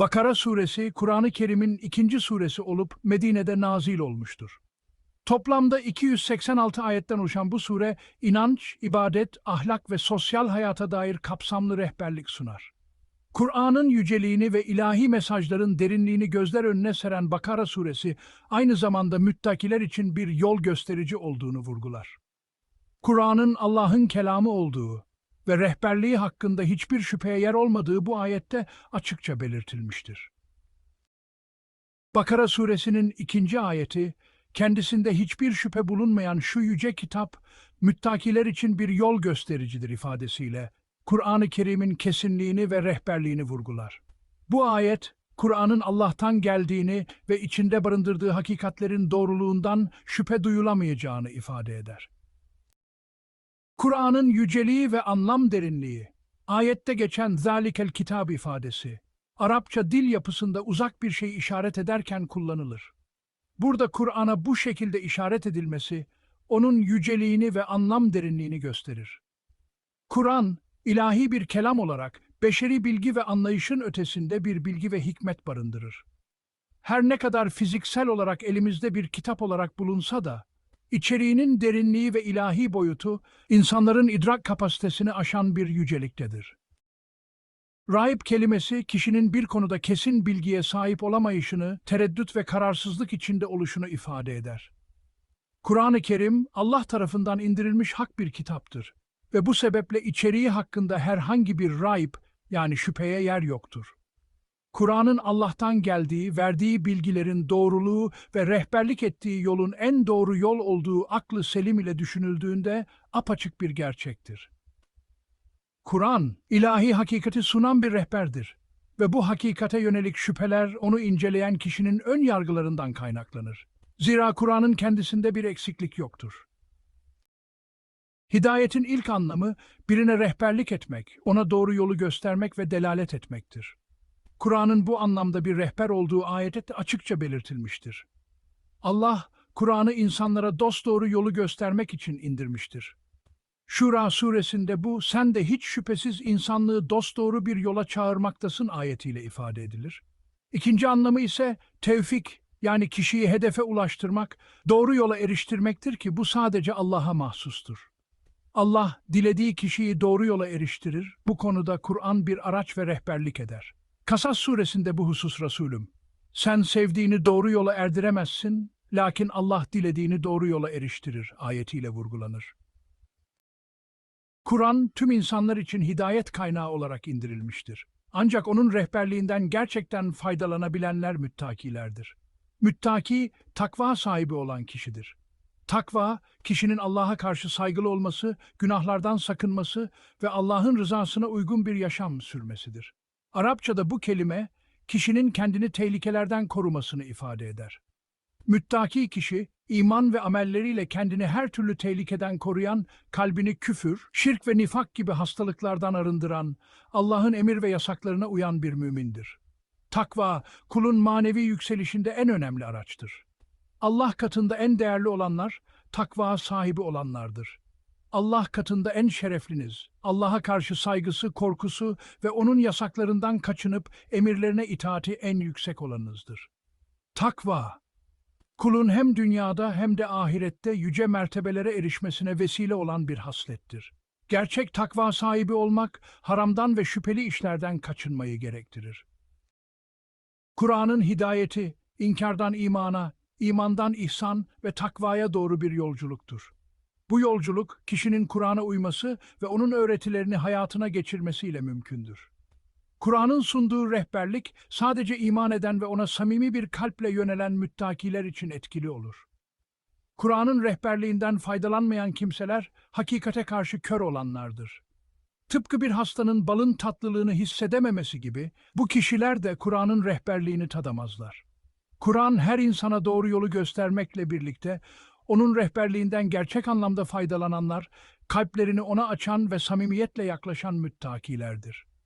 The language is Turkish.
Bakara suresi, Kur'an-ı Kerim'in ikinci suresi olup Medine'de nazil olmuştur. Toplamda 286 ayetten oluşan bu sure, inanç, ibadet, ahlak ve sosyal hayata dair kapsamlı rehberlik sunar. Kur'an'ın yüceliğini ve ilahi mesajların derinliğini gözler önüne seren Bakara suresi, aynı zamanda müttakiler için bir yol gösterici olduğunu vurgular. Kur'an'ın Allah'ın kelamı olduğu ve rehberliği hakkında hiçbir şüpheye yer olmadığı bu ayette açıkça belirtilmiştir. Bakara suresinin ikinci ayeti, kendisinde hiçbir şüphe bulunmayan şu yüce kitap, müttakiler için bir yol göstericidir ifadesiyle, Kur'an-ı Kerim'in kesinliğini ve rehberliğini vurgular. Bu ayet, Kur'an'ın Allah'tan geldiğini ve içinde barındırdığı hakikatlerin doğruluğundan şüphe duyulamayacağını ifade eder. Kur'an'ın yüceliği ve anlam derinliği, ayette geçen zalikel kitab ifadesi, Arapça dil yapısında uzak bir şey işaret ederken kullanılır. Burada Kur'an'a bu şekilde işaret edilmesi, onun yüceliğini ve anlam derinliğini gösterir. Kur'an, ilahi bir kelam olarak beşeri bilgi ve anlayışın ötesinde bir bilgi ve hikmet barındırır. Her ne kadar fiziksel olarak elimizde bir kitap olarak bulunsa da, içeriğinin derinliği ve ilahi boyutu insanların idrak kapasitesini aşan bir yüceliktedir. Rahip kelimesi kişinin bir konuda kesin bilgiye sahip olamayışını, tereddüt ve kararsızlık içinde oluşunu ifade eder. Kur'an-ı Kerim Allah tarafından indirilmiş hak bir kitaptır ve bu sebeple içeriği hakkında herhangi bir rahip yani şüpheye yer yoktur. Kur'an'ın Allah'tan geldiği, verdiği bilgilerin doğruluğu ve rehberlik ettiği yolun en doğru yol olduğu aklı selim ile düşünüldüğünde apaçık bir gerçektir. Kur'an, ilahi hakikati sunan bir rehberdir ve bu hakikate yönelik şüpheler onu inceleyen kişinin ön yargılarından kaynaklanır. Zira Kur'an'ın kendisinde bir eksiklik yoktur. Hidayetin ilk anlamı birine rehberlik etmek, ona doğru yolu göstermek ve delalet etmektir. Kur'an'ın bu anlamda bir rehber olduğu ayette açıkça belirtilmiştir. Allah, Kur'an'ı insanlara dosdoğru yolu göstermek için indirmiştir. Şura suresinde bu, sen de hiç şüphesiz insanlığı dosdoğru bir yola çağırmaktasın ayetiyle ifade edilir. İkinci anlamı ise tevfik, yani kişiyi hedefe ulaştırmak, doğru yola eriştirmektir ki bu sadece Allah'a mahsustur. Allah, dilediği kişiyi doğru yola eriştirir, bu konuda Kur'an bir araç ve rehberlik eder. Kasas suresinde bu husus Resulüm. Sen sevdiğini doğru yola erdiremezsin, lakin Allah dilediğini doğru yola eriştirir ayetiyle vurgulanır. Kur'an tüm insanlar için hidayet kaynağı olarak indirilmiştir. Ancak onun rehberliğinden gerçekten faydalanabilenler müttakilerdir. Müttaki, takva sahibi olan kişidir. Takva, kişinin Allah'a karşı saygılı olması, günahlardan sakınması ve Allah'ın rızasına uygun bir yaşam sürmesidir. Arapçada bu kelime, kişinin kendini tehlikelerden korumasını ifade eder. Müttaki kişi, iman ve amelleriyle kendini her türlü tehlikeden koruyan, kalbini küfür, şirk ve nifak gibi hastalıklardan arındıran, Allah'ın emir ve yasaklarına uyan bir mümindir. Takva, kulun manevi yükselişinde en önemli araçtır. Allah katında en değerli olanlar, takva sahibi olanlardır. Allah katında en şerefliniz, Allah'a karşı saygısı, korkusu ve onun yasaklarından kaçınıp emirlerine itaati en yüksek olanınızdır. Takva, kulun hem dünyada hem de ahirette yüce mertebelere erişmesine vesile olan bir haslettir. Gerçek takva sahibi olmak, haramdan ve şüpheli işlerden kaçınmayı gerektirir. Kur'an'ın hidayeti, inkardan imana, imandan ihsan ve takvaya doğru bir yolculuktur. Bu yolculuk, kişinin Kur'an'a uyması ve onun öğretilerini hayatına geçirmesiyle mümkündür. Kur'an'ın sunduğu rehberlik, sadece iman eden ve ona samimi bir kalple yönelen müttakiler için etkili olur. Kur'an'ın rehberliğinden faydalanmayan kimseler, hakikate karşı kör olanlardır. Tıpkı bir hastanın balın tatlılığını hissedememesi gibi, bu kişiler de Kur'an'ın rehberliğini tadamazlar. Kur'an her insana doğru yolu göstermekle birlikte onun rehberliğinden gerçek anlamda faydalananlar, kalplerini ona açan ve samimiyetle yaklaşan müttakilerdir.